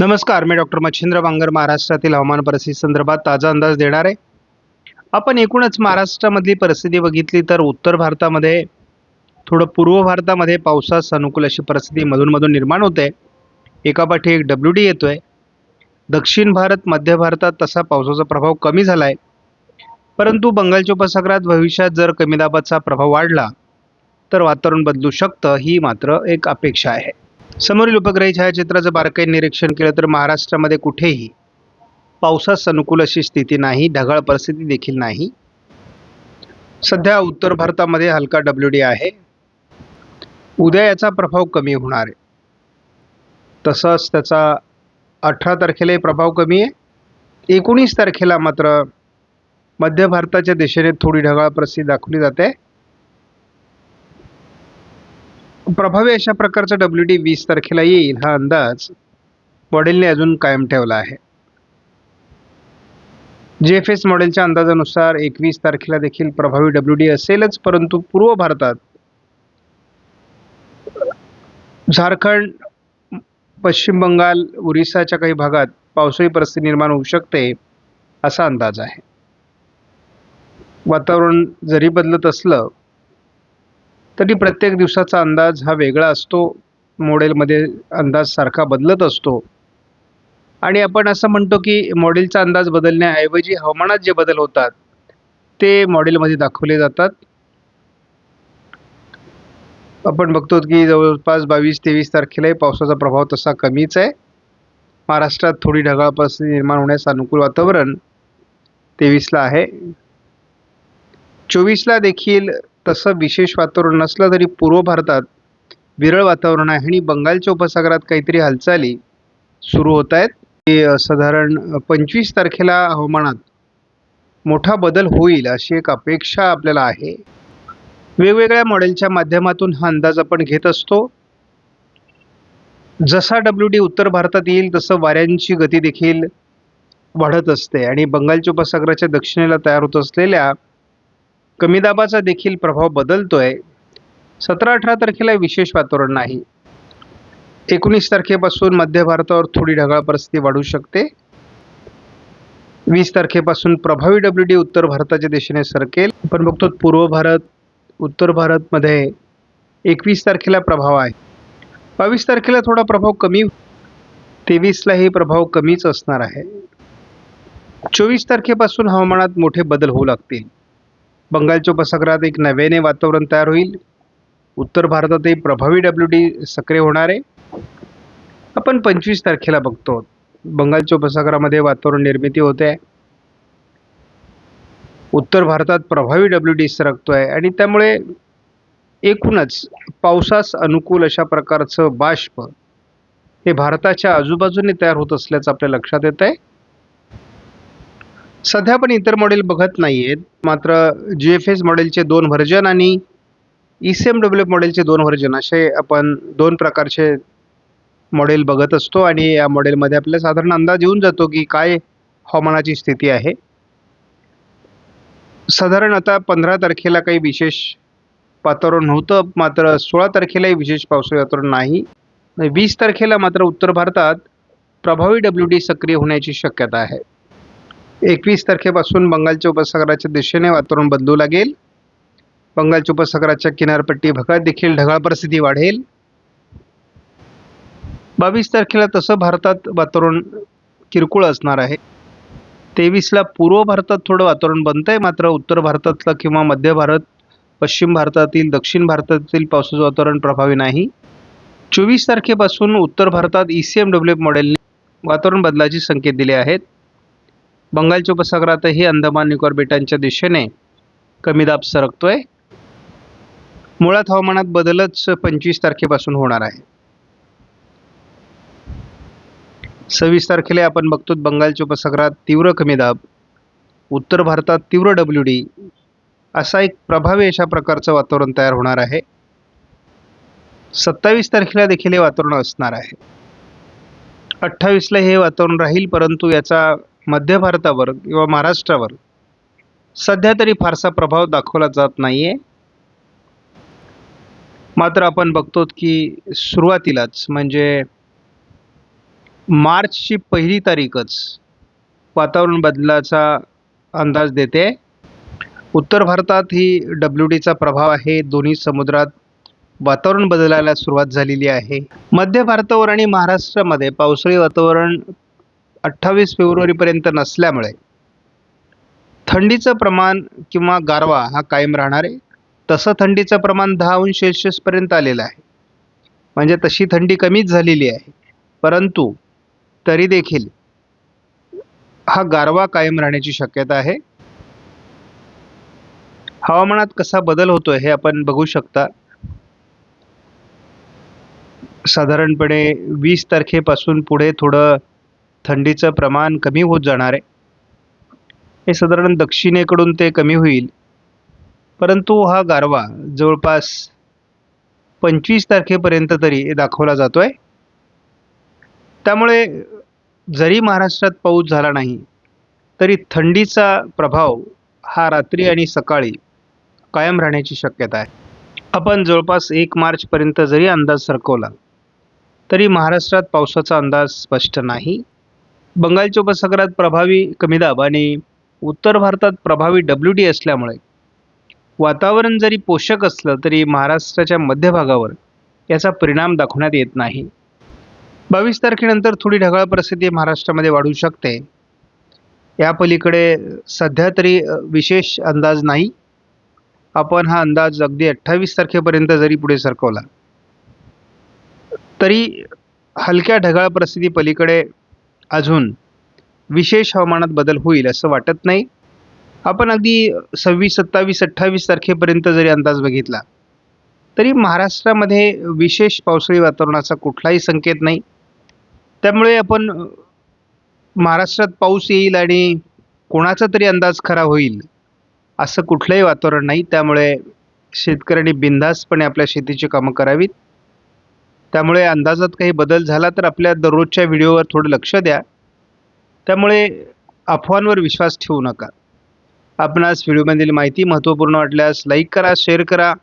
नमस्कार मी डॉक्टर मच्छिंद्र बांगर महाराष्ट्रातील हवामान परिस्थिती संदर्भात ताजा अंदाज देणार आहे. आपण एकूणच महाराष्ट्रामधली परिस्थिती बघितली तर उत्तर भारतामध्ये थोडं पूर्व भारतामध्ये पावसास अनुकूल अशी परिस्थिती मधूनमधून निर्माण होते. एकापाठी एक डब्ल्यू डी येतोय. दक्षिण भारत मध्य भारतात तसा पावसाचा प्रभाव कमी झाला आहे परंतु बंगालच्या उपसागरात भविष्यात जर कमी दाबाचा प्रभाव वाढला तर वातावरण बदलू शकतं ही मात्र एक अपेक्षा आहे. समोरील उपग्रही छायाचित्राचं बारकाईने निरीक्षण केलं तर महाराष्ट्रामध्ये कुठेही पावसास अनुकूल अशी स्थिती नाही ढगाळ परिस्थिती देखील नाही. सध्या उत्तर भारतामध्ये हलका डब्ल्यू डी आहे. उद्या याचा प्रभाव कमी होणार आहे. तसंच त्याचा अठरा तारखेलाही प्रभाव कमी आहे. एकोणीस तारखेला मात्र मध्य भारताच्या दिशेने थोडी ढगाळ परिस्थिती दाखवली जाते. प्रभावी अशा प्रकारचा डब्ल्यू डी वीस तारखेला येईल हा अंदाज मॉडेलने अजून कायम ठेवला आहे. जे एफ एस मॉडेलच्या अंदाजानुसार एकवीस तारखेला देखील प्रभावी डब्ल्यू डी असेलच परंतु पूर्व भारतात झारखंड पश्चिम बंगाल ओरिसाच्या काही भागात पावसाळी परिस्थिती निर्माण होऊ शकते असा अंदाज आहे. वातावरण जरी बदलत असलं तरी प्रत्येक दिवसाचा अंदाज हा वेगळा असतो. मॉडेलमध्ये अंदाज सारखा बदलत असतो. आणि आपण असं म्हणतो की मॉडेलचा अंदाज बदलण्याऐवजी हवामानात जे बदल होतात ते मॉडेलमध्ये दाखवले जातात. आपण बघतो की जवळपास बावीस तेवीस तारखेलाही पावसाचा प्रभाव तसा कमीच आहे. महाराष्ट्रात थोडी ढगाळ परिस्थिती निर्माण होण्यास अनुकूल वातावरण तेवीसला आहे. चोवीसला देखील तसं विशेष वातावरण नसलं तरी पूर्व भारतात विरळ वातावरण आहे आणि बंगालच्या उपसागरात काहीतरी हालचाली सुरू होत आहेत. ते साधारण पंचवीस तारखेला हवामानात मोठा बदल होईल अशी एक अपेक्षा आपल्याला आहे. वेगवेगळ्या मॉडेलच्या माध्यमातून हा अंदाज आपण घेत असतो. जसा डब्ल्यू डी उत्तर भारतात येईल तसं वाऱ्यांची गती देखील वाढत असते आणि बंगालच्या उपसागराच्या दक्षिणेला तयार होत असलेल्या कमी दाबाचा देखील प्रभाव बदलतोय. सतरा अठरा तारखेला विशेष वातावरण नाही. एकोणीस तारखेपासून मध्य भारतावर थोडी ढगाळ परिस्थिती वाढू शकते. वीस तारखेपासून प्रभावी डब्ल्यू डी उत्तर भारताच्या दिशेने सरकेल. आपण बघतो पूर्व भारत उत्तर भारतमध्ये एकवीस तारखेला प्रभाव आहे. बावीस तारखेला थोडा प्रभाव कमी तेवीसलाही प्रभाव कमीच असणार आहे. चोवीस तारखेपासून हवामानात मोठे बदल होऊ लागतील. बंगालच्या उपसागरात एक नव्याने वातावरण तयार होईल. उत्तर भारतातही प्रभावी डब्ल्यू डी सक्रिय होणार आहे. आपण पंचवीस तारखेला बघतो. बंगालच्या उपसागरामध्ये वातावरण निर्मिती होते आहे. उत्तर भारतात प्रभावी डब्ल्यू डी सरकतोय आणि त्यामुळे एकूणच पावसास अनुकूल अशा प्रकारचं बाष्प हे भारताच्या आजूबाजूने तयार होत असल्याचं आपल्या लक्षात येत आहे सध्या आपण इतर मॉडेल बघत नाही आहेत मात्र जी एफ एस मॉडेलचे दोन व्हर्जन आणि ई सी एम डब्ल्यू मॉडेलचे दोन व्हर्जन असे आपण दोन प्रकारचे मॉडेल बघत असतो आणि या मॉडेलमध्ये आपल्याला साधारण अंदाज येऊन जातो की काय हवामानाची स्थिती आहे. साधारण आता पंधरा तारखेला काही विशेष वातावरण नव्हतं मात्र सोळा तारखेलाही विशेष पावसाळी वातावरण नाही. वीस तारखेला मात्र उत्तर भारतात प्रभावी डब्ल्यू डी सक्रिय होण्याची शक्यता आहे. एकवीस तारखेपासून बंगालच्या उपसागराच्या दिशेने वातावरण बदलू लागेल. बंगालच्या उपसागराच्या किनारपट्टी भागात देखील ढगाळ परिस्थिती वाढेल. बावीस तारखेला तसं भारतात वातावरण किरकोळ असणार आहे. तेवीसला पूर्व भारतात थोडं वातावरण बनतंय मात्र उत्तर भारतातलं किंवा मध्य भारत पश्चिम भारतातील दक्षिण भारतातील पावसाचं वातावरण प्रभावी नाही. चोवीस तारखेपासून उत्तर भारतात ई सी एम डब्ल्यू मॉडेलने वातावरण बदलाचे संकेत दिले आहेत. बंगालच्या उपसागरातही अंदमान निकोबार बेटांच्या दिशेने कमी दाब सरकतोय. मुळात हवामानात बदलच पंचवीस तारखेपासून होणार आहे. सव्वीस तारखेला आपण बघतो बंगालच्या उपसागरात तीव्र कमी दाब उत्तर भारतात तीव्र डब्ल्यू डी असा एक प्रभावी अशा प्रकारचं वातावरण तयार होणार आहे. सत्तावीस तारखेला देखील हे वातावरण असणार आहे. अठ्ठावीसला हे वातावरण राहील परंतु याचा मध्य भारतावर किंवा महाराष्ट्रावर सध्या तरी फारसा प्रभाव दाखवला जात नाही आहे मात्र आपण बघतो की सुरुवातीलाच म्हणजे मार्चची पहिली तारीखच वातावरण बदलाचा अंदाज देते. उत्तर भारतात ही डब्ल्यू डीचा प्रभाव आहे. दोन्ही समुद्रात वातावरण बदलायला सुरुवात झालेली आहे. मध्य भारतावर आणि महाराष्ट्रामध्ये पावसाळी वातावरण अठ्ठावीस फेब्रुवारीपर्यंत नसल्यामुळे थंडीचं प्रमाण किंवा गारवा हा कायम राहणार आहे. तसं थंडीचं प्रमाण दहा अंश सेल्शियसपर्यंत आलेलं आहे. म्हणजे तशी थंडी कमीच झालेली आहे. परंतु तरी देखील हा गारवा कायम राहण्याची शक्यता आहे. हवामानात कसा बदल होतोय हे आपण बघू शकता. साधारणपणे वीस तारखेपासून पुढे थोडं थंडीचं प्रमाण कमी होत जाणार आहे. हे साधारण दक्षिणेकडून ते कमी होईल. परंतु हा गारवा जवळपास पंचवीस तारखेपर्यंत तरी दाखवला जातो आहे त्यामुळे जरी महाराष्ट्रात पाऊस झाला नाही तरी थंडीचा प्रभाव हा रात्री आणि सकाळी कायम राहण्याची शक्यता आहे. आपण जवळपास एक मार्चपर्यंत जरी अंदाज सरकवला तरी महाराष्ट्रात पावसाचा अंदाज स्पष्ट नाही. बंगालच्या उपसागरात प्रभावी कमी दाब आणि उत्तर भारतात प्रभावी डब्ल्यू डी असल्यामुळे वातावरण जरी पोषक असलं तरी महाराष्ट्राच्या मध्य भागावर याचा परिणाम दाखवण्यात येत नाही. बावीस तारखेनंतर थोडी ढगाळ परिस्थिती महाराष्ट्रामध्ये वाढू शकते. या पलीकडे सध्या तरी विशेष अंदाज नाही. आपण हा अंदाज अगदी अठ्ठावीस तारखेपर्यंत जरी पुढे सरकवला तरी हलक्या ढगाळ परिस्थिती पलीकडे अजून विशेष हवामानात बदल होईल असं वाटत नाही. आपण अगदी सव्वीस सत्तावीस अठ्ठावीस तारखेपर्यंत जरी अंदाज बघितला तरी महाराष्ट्रामध्ये विशेष पावसाळी वातावरणाचा कुठलाही संकेत नाही. त्यामुळे आपण महाराष्ट्रात पाऊस येईल आणि कोणाचा तरी अंदाज खरा होईल असं कुठलंही वातावरण नाही. त्यामुळे शेतकऱ्यांनी बिनधास्तपणे आपल्या शेतीची कामं करावीत. त्यामुळे अंदाजात काही बदल झाला तर आपल्या दररोजच्या व्हिडिओवर थोडं लक्ष द्या. त्यामुळे अफवांवर विश्वास ठेवू नका. आपणास व्हिडिओमधील माहिती महत्त्वपूर्ण वाटल्यास लाईक करा शेअर करा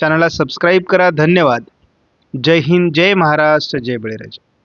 चॅनलला सबस्क्राईब करा. धन्यवाद. जय हिंद जय महाराष्ट्र जय बळीराजा.